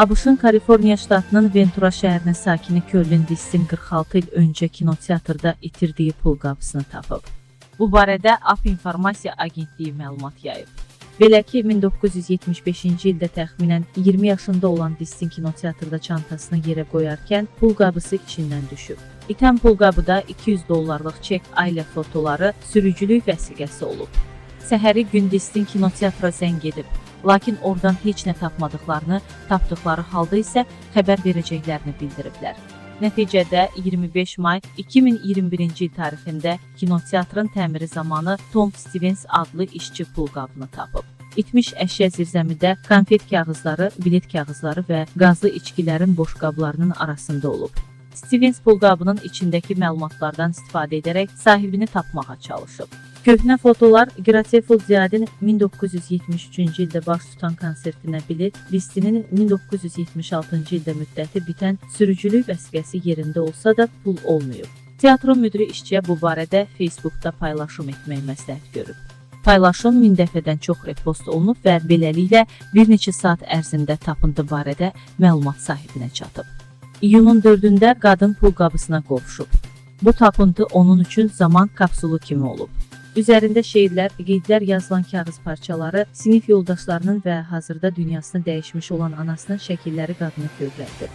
ABŞ-ın Kaliforniya ştatının Ventura şəhərinin sakini Körlin Distin 46 il öncə kinoteatrda itirdiyi pul qabısını tapıb. Bu barədə AP İnformasiya Agentliyi məlumat yayıb. Belə ki, 1975-ci ildə təxminən 20 yaşında olan Distin kinoteatrda çantasını yerə qoyarkən pul qabısı içindən düşüb. İtən pul qabıda 200 dollarlıq çek ailə fotoları, sürücülük vəsiqəsi olub. Səhəri gün Distin kinoteatra zəng edib, lakin oradan heç nə tapmadıqlarını, tapdıqları halda isə xəbər verəcəklərini bildiriblər. Nəticədə 25 may 2021-ci il tarixində kinoteatrın təmiri zamanı Tom Stevens adlı işçi pul qabını tapıb. İtmiş əşya zirzəmidə konfet kağızları, bilet kağızları və qazlı içkilərin boş qablarının arasında olub. Stevens pul qabının içindəki məlumatlardan istifadə edərək sahibini tapmağa çalışıb. Köhnə fotolar Grateful Dead'in 1973-cü ildə baş tutan konsertinə bilet, listinin 1976-cı ildə müddəti bitən sürücülük vəsiqəsi yerində olsa da pul olmayıb. Teatrın müdiri işçiyə bu barədə Facebookda paylaşım etmək məsləhət görüb. Paylaşım 1000 dəfədən çox repost olunub və beləliklə bir neçə saat ərzində tapıntı barədə məlumat sahibinə çatıb. İyunun 4-də qadın pul qabısına qovuşub. Bu tapıntı onun üçün zaman kapsulu kimi olub. Üzərində şeirlər, qeydlər yazılan kağız parçaları, sinif yoldaşlarının və hazırda dünyasını dəyişmiş olan anasının şəkilləri qadını kövrəldir.